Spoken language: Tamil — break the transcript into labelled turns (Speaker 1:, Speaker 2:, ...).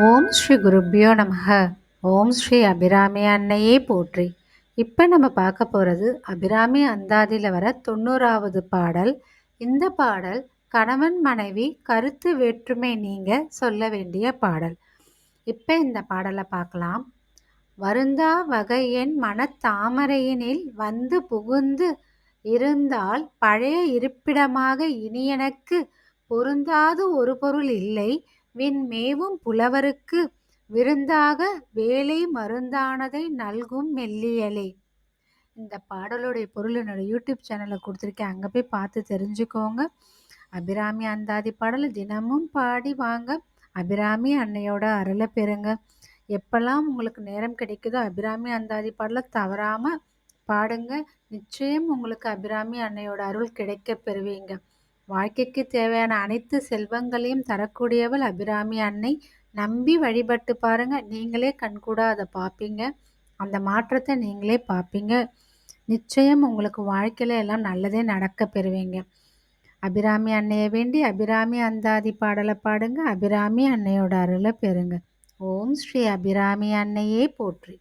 Speaker 1: ஓம் ஸ்ரீ குருப்பியோ நமக. ஓம் ஸ்ரீ அபிராமி அன்னையே போற்றி. இப்போ நம்ம பார்க்க போகிறது அபிராமி அந்தாதியில் வர தொண்ணூறாவது பாடல். இந்த பாடல் கணவன் மனைவி கருத்து வேற்றுமை நீங்க சொல்ல வேண்டிய பாடல். இப்போ இந்த பாடலை பார்க்கலாம். வருந்தா வகை என் மனத்தாமரையினில் வந்து புகுந்து இருந்தால் பழைய இருப்பிடமாக இனி எனக்கு பொருந்தாது ஒரு பொருள் இல்லை. விண்மேவும் புலவருக்கு விருந்தாக வேலை மருந்தானதை நல்கும் மெல்லியலே. இந்த பாடலுடைய பொருள் என்னோடய யூடியூப் சேனலில் கொடுத்துருக்கேன். அங்கே போய் பார்த்து தெரிஞ்சுக்கோங்க. அபிராமி அந்தாதி பாடல் தினமும் பாடி வாங்க. அபிராமி அன்னையோட அருளை பெறுங்க. எப்போல்லாம் உங்களுக்கு நேரம் கிடைக்குதோ அபிராமி அந்தாதி பாடலை தவறாமல் பாடுங்க. நிச்சயம் உங்களுக்கு அபிராமி அன்னையோட அருள் கிடைக்க பெறுவீங்க. வாழ்க்கைக்கு தேவையான அனைத்து செல்வங்களையும் தரக்கூடியவள் அபிராமி அன்னை. நம்பி வழிபட்டு பாருங்க. நீங்களே கண்கூடா அதை பார்ப்பீங்க அந்த மாற்றத்தை நீங்களே பார்ப்பீங்க நிச்சயம் உங்களுக்கு வாழ்க்கையில எல்லாம் நல்லதே நடக்க பெறுவீங்க. அபிராமி அன்னையை வேண்டி அபிராமி அந்தாதி பாடலை பாடுங்க. அபிராமி அன்னையோட அருளை பெறுங்க. ஓம் ஸ்ரீ அபிராமி அன்னையே போற்றி.